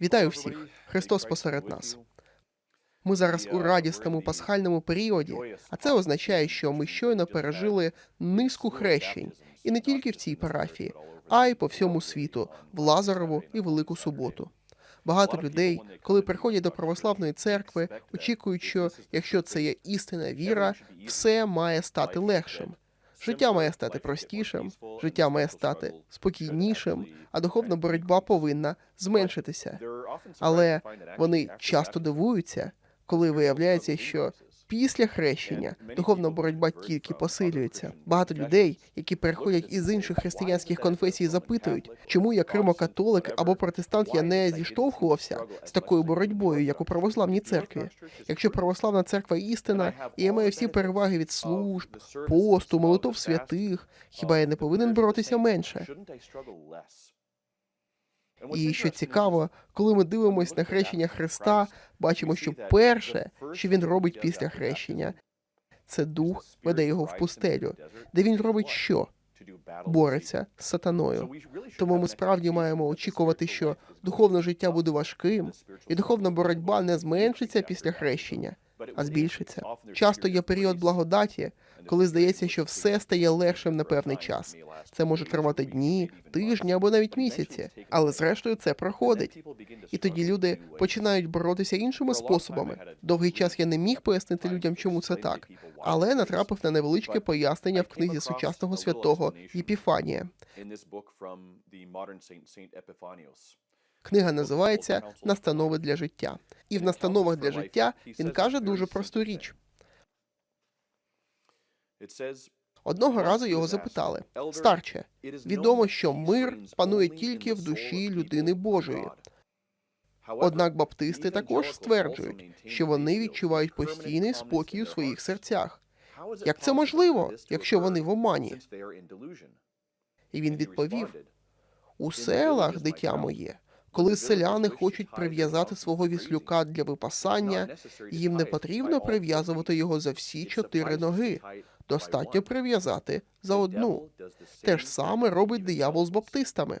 Вітаю всіх! Христос посеред нас. Ми зараз у радісному пасхальному періоді, а це означає, що ми щойно пережили низку хрещень, і не тільки в цій парафії, а й по всьому світу, в Лазарову і Велику Суботу. Багато людей, коли приходять до православної церкви, очікують, що якщо це є істинна віра, все має стати легшим. Життя має стати простішим, життя має стати спокійнішим, а духовна боротьба повинна зменшитися. Але вони часто дивуються, коли виявляється, що після хрещення духовна боротьба тільки посилюється. Багато людей, які переходять із інших християнських конфесій, запитують, чому я кримокатолик або протестант я не зіштовхувався з такою боротьбою, як у православній церкві. Якщо православна церква істина, і я маю всі переваги від служб, посту, молитов святих, хіба я не повинен боротися менше? І що цікаво, коли ми дивимося на хрещення Христа, бачимо, що перше, що він робить після хрещення, це дух веде його в пустелю, де він робить що? Бореться з сатаною. Тому ми справді маємо очікувати, що духовне життя буде важким, і духовна боротьба не зменшиться після хрещення, а збільшиться. Часто є період благодаті, коли здається, що все стає легшим на певний час. Це може тривати дні, тижні або навіть місяці, але зрештою це проходить. І тоді люди починають боротися іншими способами. Довгий час я не міг пояснити людям, чому це так, але натрапив на невеличке пояснення в книзі сучасного святого Єпіфанія. Книга називається Настанови для життя. І в настановах для життя він каже дуже просту річ. Одного разу його запитали: старче, відомо, що мир панує тільки в душі людини Божої. Однак баптисти також стверджують, що вони відчувають постійний спокій у своїх серцях. Як це можливо, якщо вони в омані? І він відповів: у селах, дитя моє, коли селяни хочуть прив'язати свого віслюка для випасання, їм не потрібно прив'язувати його за всі чотири ноги. Достатньо прив'язати за одну. Те ж саме робить диявол з баптистами.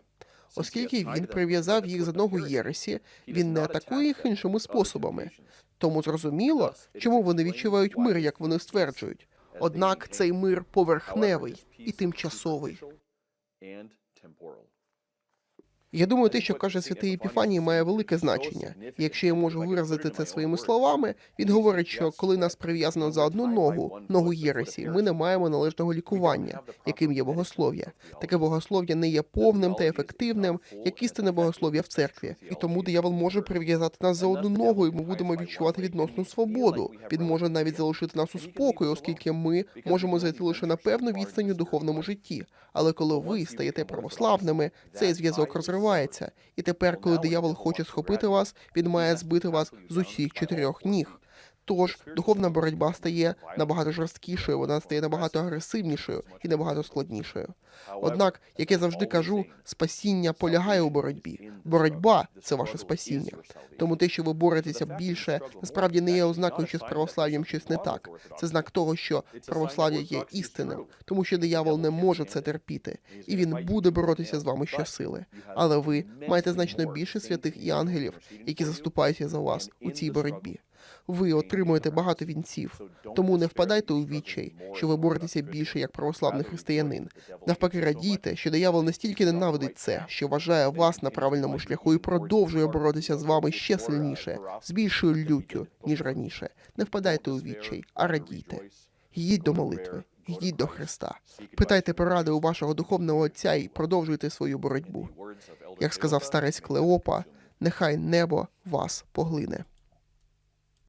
Оскільки він прив'язав їх за ногу Єресі, він не атакує їх іншими способами. Тому зрозуміло, чому вони відчувають мир, як вони стверджують. Однак цей мир поверхневий і тимчасовий. Я думаю, те, що каже святий Епіфаній, має велике значення. І Якщо я можу виразити це своїми словами, він говорить, що коли нас прив'язано за одну ногу, ногу Єресі, ми не маємо належного лікування, яким є богослов'я. Таке богослов'я не є повним та ефективним, як істинне богослов'я в церкві. І тому диявол може прив'язати нас за одну ногу, і ми будемо відчувати відносну свободу. Він може навіть залишити нас у спокої, оскільки ми можемо зайти лише на певну відстань у духовному житті. Але коли ви стаєте православними, цей зв'язок розривається. І тепер, коли диявол хоче схопити вас, він має збити вас з усіх чотирьох ніг. Тож духовна боротьба стає набагато жорсткішою, вона стає набагато агресивнішою і набагато складнішою. Однак, як я завжди кажу, спасіння полягає у боротьбі. Боротьба це ваше спасіння. Тому те, що ви боретеся більше, насправді не є ознакою, що з православ'ям щось не так. Це знак того, що православ'я є істинним, тому що диявол не може це терпіти, і він буде боротися з вами щосили. Але ви маєте значно більше святих і ангелів, які заступаються за вас у цій боротьбі. Ви отримуєте багато вінців, тому не впадайте у відчай, що ви боретеся більше як православний християнин. Навпаки, радійте, що диявол настільки ненавидить це, що вважає вас на правильному шляху і продовжує боротися з вами ще сильніше, з більшою люттю, ніж раніше. Не впадайте у відчай, а радійте. Йдіть до молитви, йдіть до Христа. Питайте поради у вашого духовного отця і продовжуйте свою боротьбу. Як сказав старець Клеопа, нехай небо вас поглине.